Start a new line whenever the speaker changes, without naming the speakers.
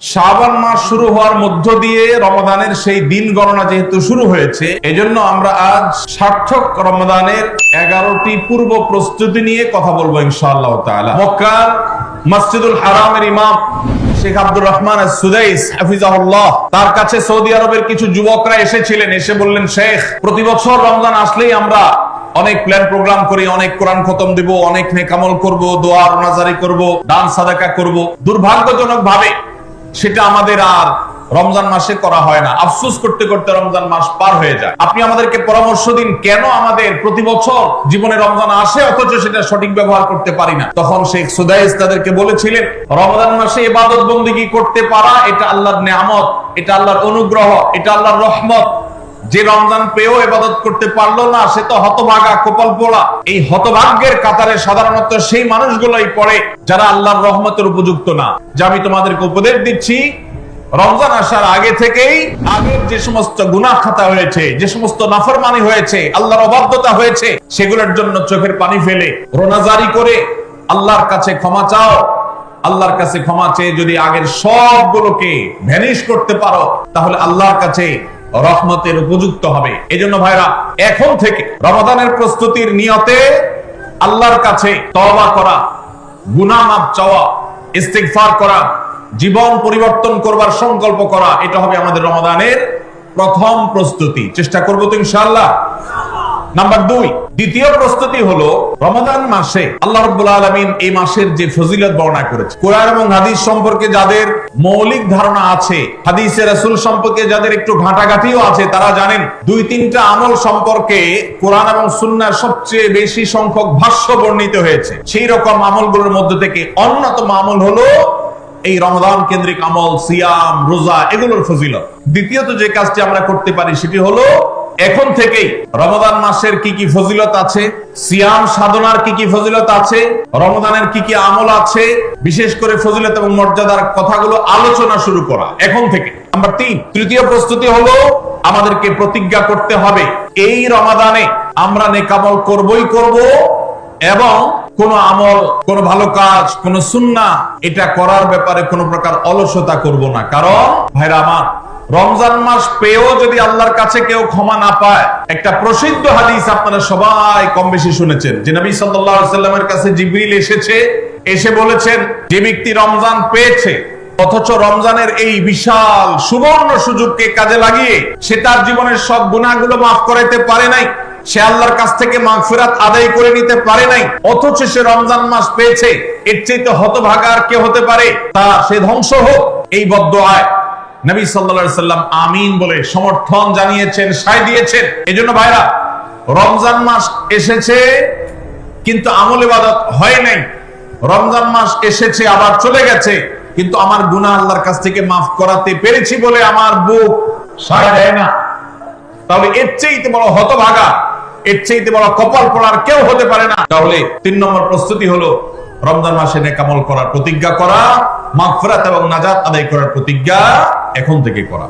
শাবান মাস শুরু হওয়ার মধ্য দিয়ে রমাদানের সেই দিন গণনা যেহেতু শুরু হয়েছে, এজন্য আমরা আজ সার্থক রমাদানের এগারোটি পূর্ব প্রস্তুতি নিয়ে কথা বলব ইনশাআল্লাহ তাআলা। মক্কার মসজিদুল হারামের ইমাম শেখ আব্দুর রহমান সুদাইস, হাফিজাহুল্লাহ, তার কাছে সৌদি আরবের কিছু যুবকরা এসেছিলেন, এসে বললেন, শেখ প্রতি বছর রমজান আসলেই আমরা অনেক প্ল্যান প্রোগ্রাম করি, অনেক কোরআন খতম দিব, অনেক নেকামল করব, দোয়া নাজারি করব, দান সাদাকা করব। দুর্ভাগ্যজনক ভাবে সেটা আমাদের আর রমজান মাসে করা হয় না। আফসোস করতে করতে রমজান মাস পার হয়ে যায়। আপনি আমাদেরকে পরামর্শ দিন, কেন আমাদের প্রতি বছর জীবনে রমজান আসে, অথচ সেটা সঠিক ব্যবহার করতে পারি না? তখন শেখ সুদাইস তাদেরকে বলেছিলেন, রমজান মাসে ইবাদত বন্দিগি করতে পারা? এটা আল্লাহর নেয়ামত, এটা আল্লাহর অনুগ্রহ, এটা আল্লাহর রহমত। যে রমজান পেয়েও ইবাদত করতে পারল না, সে তো হতভাগা কপাল পোড়া। এই হতভাগ্যের কাতারে সাধারণত সেই মানুষগুলোই পড়ে যারা আল্লাহর রহমতের উপযুক্ত না। যা আমি তোমাদেরকে উপদেশ দিচ্ছি, রমজান আসার আগে থেকেই আগের যে সমস্ত গুনাহ খাতা হয়েছে, যে সমস্ত নাফরমানি হয়েছে, আল্লাহর অবাধ্যতা হয়েছে, সেগুলোর জন্য চোখের পানি ফেলে রোনাজারি করে আল্লাহর কাছে ক্ষমা চাও। আল্লাহর কাছে ক্ষমা চেয়ে যদি আগের সবগুলোকে ভ্যানিশ করতে পারো, তাহলে আল্লাহর কাছে রহমতের উপযুক্ত হবে। এজন্য ভাইরা, এখন থেকে রমাদানের প্রস্তুতির নিয়তে আল্লাহর কাছে তবা করা গুনা মাপ চাওয়া ইস্তেকফার করা, জীবন পরিবর্তন করবার সংকল্প করা, এটা হবে আমাদের রমাদানের প্রথম প্রস্তুতি। চেষ্টা করব তো ইনশাআল্লাহ। নাম্বার দুই, দ্বিতীয় প্রস্তুতি হলো রমাদান মাসে আল্লাহ রব্বুল আলমিন এই মাসের যে ফজিলত বর্ণনা করেছে কোরআন এবং হাদিস সম্পর্কে যাদের মৌলিক ধারণা আছে, হাদিসের রাসূল সম্পর্কে যাদের একটু ঘাটাঘাটিও আছে, তারা জানেন দুই তিনটা আমল সম্পর্কে কোরআন এবং সুন্নার সবচেয়ে বেশি সংখ্যক ভাষ্য বর্ণিত হয়েছে। সেই রকম আমলগুলোর মধ্যে থেকে অন্যতম আমল হলো এই রমদান কেন্দ্রিক আমল, সিয়াম, রোজা, এগুলোর ফজিলত। দ্বিতীয়ত যে কাজটি আমরা করতে পারি সেটি হলো এখন থেকেই রমদান মাসের কি কি ফজিলত আছে? সিয়াম সাধনার কি কি ফজিলত আছে? রমদানের কি কি আমল আছে? বিশেষ করে ফজিলত এবং মর্যাদার কথাগুলো আলোচনা শুরু করা। এখন থেকে। নাম্বার তিন, তৃতীয় প্রস্তুতি হলো আমাদেরকে প্রতিজ্ঞা করতে হবে, এই রমাদানে আমরা নেকামল করবই করব এবং কোন আমল, কোন ভালো কাজ, কোন সুন্না এটা করার ব্যাপারে কোন প্রকার অলসতা করব না। কারণ, ভাইরা আমার রমজান মাস পেয়েও যদি আল্লাহর কাছে কেউ ক্ষমা না পায়, একটা প্রসিদ্ধ হাদিস আপনারা সবাই কম বেশি শুনেছেন। যে নবী সাল্লামের কাছে জিবরিল এসেছে, এসে বলেছেন, যে ব্যক্তি রমজান পেয়েছে, অথচ রমজানের এই বিশাল সুবর্ণ সুযোগকে কাজে লাগিয়ে, সে তার জীবনের সব গুণাগুলো মাফ করাইতে পারে নাই, সে আল্লাহর কাছ থেকে মাগফিরাত আদায় করে নিতে পারে নাই, অথচ সে রমজান মাস পেয়েছে, এর চাইতে হতভাগা আর কে হতে পারে? তা সে ধ্বংস হোক, এই বদ্ধ আয় নবী সাল্লাল্লাহু সাল্লাম আমিন বলে সমর্থন জানিয়েছেন, সায় দিয়েছেন। এজন্য ভাইরা, রমজান মাস এসেছে, কিন্তু আমল ইবাদত হয় নাই। রমজান মাস এসেছে, আবার চলে গেছে। কিন্তু আমার গুনাহ আল্লাহর কাছ থেকে মাফ করাতে পেরেছি বলে আমার বুক সায় দেয় না। তাহলে এর চাইতে বড় হতভাগা, এর চাইতে বড় কপাল পড়ার কেউ হতে পারে না। তাহলে তিন নম্বর প্রস্তুতি হলো, রমজান মাসে নেকামল করার প্রতিজ্ঞা করা, মাগফিরাত এবং নাজাত আদায় করার প্রতিজ্ঞা এখন থেকে করা।